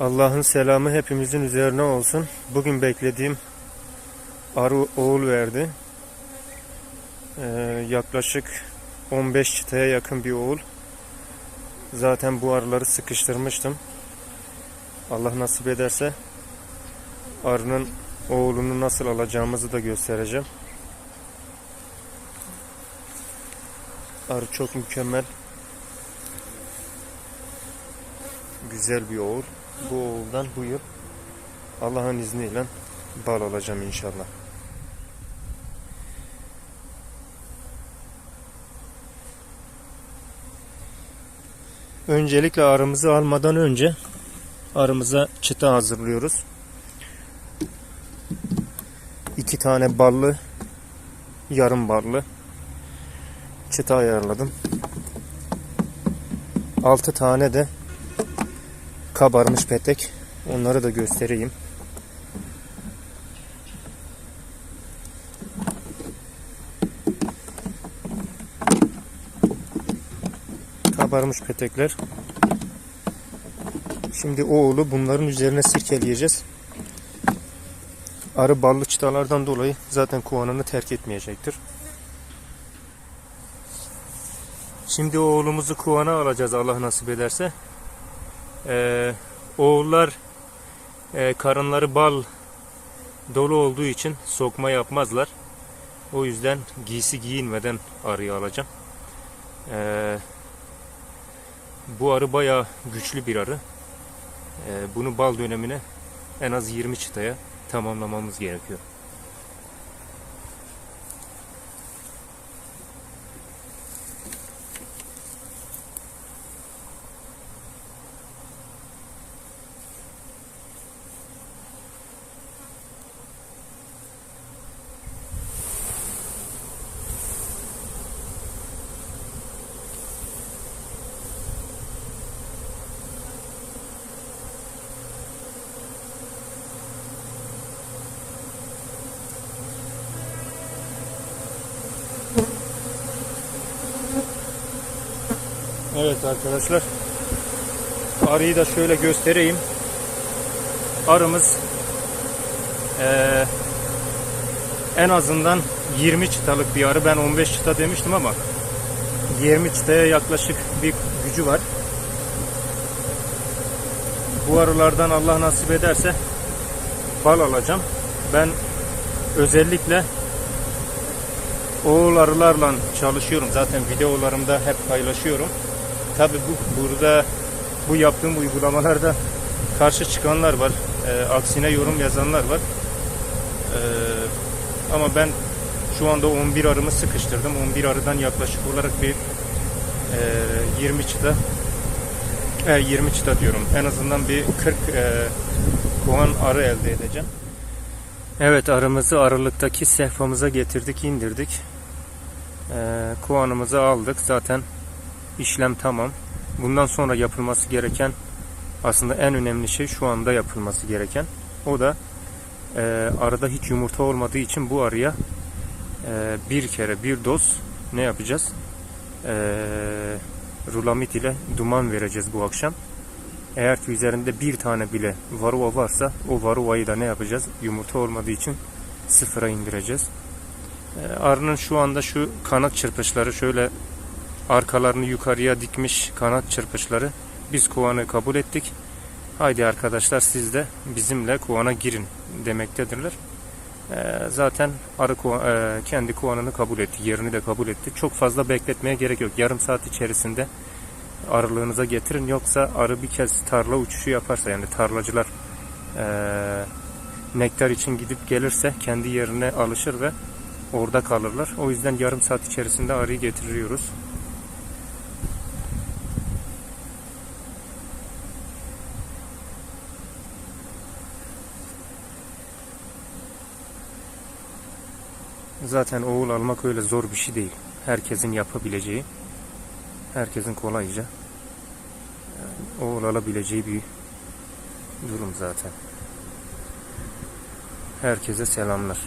Allah'ın selamı hepimizin üzerine olsun. Bugün beklediğim arı oğul verdi. Ee, yaklaşık 15 çıtaya yakın bir oğul. Zaten bu arıları sıkıştırmıştım. Allah nasip ederse arının oğlunu nasıl alacağımızı da göstereceğim. Arı çok mükemmel. Güzel bir oğul. Bu oğuldan bu yıl Allah'ın izniyle bal alacağım inşallah. Öncelikle arımızı almadan önce arımıza çıta hazırlıyoruz. İki tane ballı, yarım ballı çıta ayarladım. Altı tane de kabarmış petek. Onları da göstereyim. Kabarmış petekler. Şimdi oğlu bunların üzerine sirkeleyeceğiz. Arı ballı çıtalardan dolayı zaten kovanını terk etmeyecektir. Şimdi oğlumuzu kuvana alacağız Allah nasip ederse. Ee, oğullar e, karınları bal dolu olduğu için sokma yapmazlar. O yüzden giysi giyinmeden arıyı alacağım. Ee, bu arı bayağı güçlü bir arı. Ee, bunu bal dönemine en az 20 çıtaya tamamlamamız gerekiyor. Evet arkadaşlar. Arıyı da şöyle göstereyim. Arımız eee, en azından 20 çıtalık bir arı. Ben 15 çıta demiştim ama 20 çıtaya yaklaşık bir gücü var. Bu arılardan Allah nasip ederse bal alacağım. Ben özellikle oğul arılarla çalışıyorum. Zaten videolarımda hep paylaşıyorum. Tabi bu burada bu yaptığım uygulamalarda karşı çıkanlar var. E, aksine yorum yazanlar var. E, ama ben şu anda 11 arımı sıkıştırdım. 11 arıdan yaklaşık olarak bir e, 20 çıta e, 20 çıta diyorum. En azından bir 40 e, kovan arı elde edeceğim. Evet arımızı arılıktaki sehpamıza getirdik indirdik. E, kovanımızı aldık. Zaten işlem tamam. Bundan sonra yapılması gereken aslında en önemli şey şu anda yapılması gereken. O da e, arada hiç yumurta olmadığı için bu arıya e, bir kere bir doz ne yapacağız? E, rulamit ile duman vereceğiz bu akşam. Eğer ki üzerinde bir tane bile varuva varsa o varuvayı da ne yapacağız? Yumurta olmadığı için sıfıra indireceğiz. E, arının şu anda şu kanat çırpışları şöyle arkalarını yukarıya dikmiş kanat çırpışları biz kovanı kabul ettik. Haydi arkadaşlar siz de bizimle kovana girin demektedirler. Ee, zaten arı kova, e, kendi kovanını kabul etti, yerini de kabul etti. Çok fazla bekletmeye gerek yok. Yarım saat içerisinde arılığınıza getirin. Yoksa arı bir kez tarla uçuşu yaparsa yani tarlacılar e, nektar için gidip gelirse kendi yerine alışır ve orada kalırlar. O yüzden yarım saat içerisinde arıyı getiriyoruz. Zaten oğul almak öyle zor bir şey değil. Herkesin yapabileceği, herkesin kolayca e, oğul alabileceği bir durum zaten. Herkese selamlar.